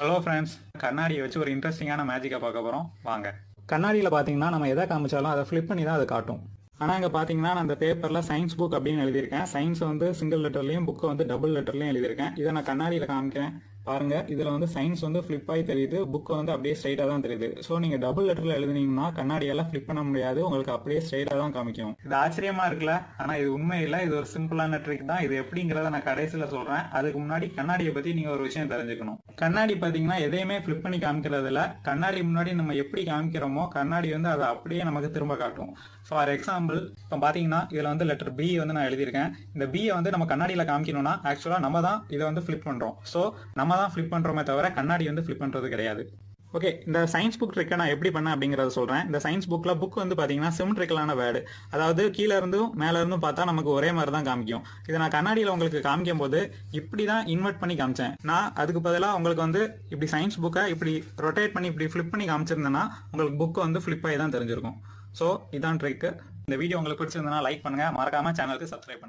Hello friends கண்ணாடியை வச்சு ஒரு இன்ட்ரெஸ்டிங்கான மேஜிக்கை பார்க்க போகிறோம் வாங்க. கண்ணாடியில் பார்த்தீங்கன்னா நம்ம எதை காமிச்சாலும் அதை ஃப்ளிப் பண்ணி தான் அதை காட்டும். ஆனால் இங்கே பார்த்தீங்கன்னா நான் அந்த பேப்பரில் சயின்ஸ் புக் அப்படின்னு எழுதியிருக்கேன். சயின்ஸ் வந்து சிங்கிள் லெட்டர்லையும் புக்கை வந்து டபுள் லெட்டர்லையும் எழுதியிருக்கேன். இதை நான் கண்ணாடியில் காமிக்கிறேன். பாருங்க. இதில் வந்து சயின்ஸ் வந்து ஃபிளிப் ஆகி தெரியுது. புக் வந்து அப்படியே ஸ்ட்ரைட்டா தான் தெரியுது. ஸோ நீங்கள் டபுள் லெட்டரில் எழுதுனீங்கன்னா கண்ணாடியெல்லாம் ஃப்ளிப் பண்ண முடியாது. உங்களுக்கு அப்படியே ஸ்ட்ரைட்டா தான் காமிக்கும். இது ஆச்சரியமா இருக்குல்ல? ஆனா இது உண்மை இல்லை இது ஒரு சிம்பிளான ட்ரிக் தான். இது எப்படிங்கிறத நான் கடைசியில் சொல்றேன். அதுக்கு முன்னாடி கண்ணாடியை பத்தி நீங்க ஒரு விஷயம் தெரிஞ்சுக்கணும். கண்ணாடி பாத்தீங்கன்னா எதையுமே ஃபிளிப் பண்ணி காமிக்கிறது இல்ல கண்ணாடி முன்னாடி நம்ம எப்படி காமிக்கிறோமோ கண்ணாடி வந்து அதை அப்படியே நமக்கு திரும்ப காட்டும். ஃபார் எக்ஸாம்பிள் இப்போ பார்த்தீங்கன்னா இதில் வந்து லெட்டர் பி வந்து நான் எழுதியிருக்கேன். இந்த பியை வந்து நம்ம கண்ணாடியில் காமிக்கணும்னா ஆக்சுவலாக நம்ம தான் இதை வந்து ஃபிளிப் பண்ணுறோம் ஸோ நம்ம தான் ஃபிளிப் பண்ணுறோமே தவிர கண்ணாடி வந்து ஃபிளிப் பண்ணுறது கிடையாது. ஓகே இந்த சயின்ஸ் புக் ட்ரிக்கை நான் எப்படி பண்ணேன் அப்படிங்கறத சொல்றேன். இந்த சயின்ஸ் புக்ல புக் வந்து பாத்தீங்கன்னா சிம்ட்ரிக்கலான வேர்டு அதாவது கீழே இருந்தும் மேல இருந்தும் பார்த்தா நமக்கு ஒரே மாதிரி தான் காமிக்கும். இதை நான் கண்ணாடியில் உங்களுக்கு காமிக்கும் போது இப்படி தான் இன்வெர்ட் பண்ணி காமிச்சேன். நான் அதுக்கு பதிலாக உங்களுக்கு வந்து இப்படி சயின்ஸ் புக்கை இப்படி ரொட்டேட் பண்ணி இப்படி ஃபிளிப் பண்ணி காமிச்சிருந்தேன்னா உங்களுக்கு புக்கு வந்து ஃபிளிப் ஆகி தான் தெரிஞ்சிருக்கும். ஸோ இதான் ட்ரிக்கு இந்த வீடியோ உங்களுக்கு பிடிச்சிருந்தனா லைக் பண்ணுங்க. மறக்காம சேனலுக்கு சப்ஸ்கிரைப் பண்ணுங்க.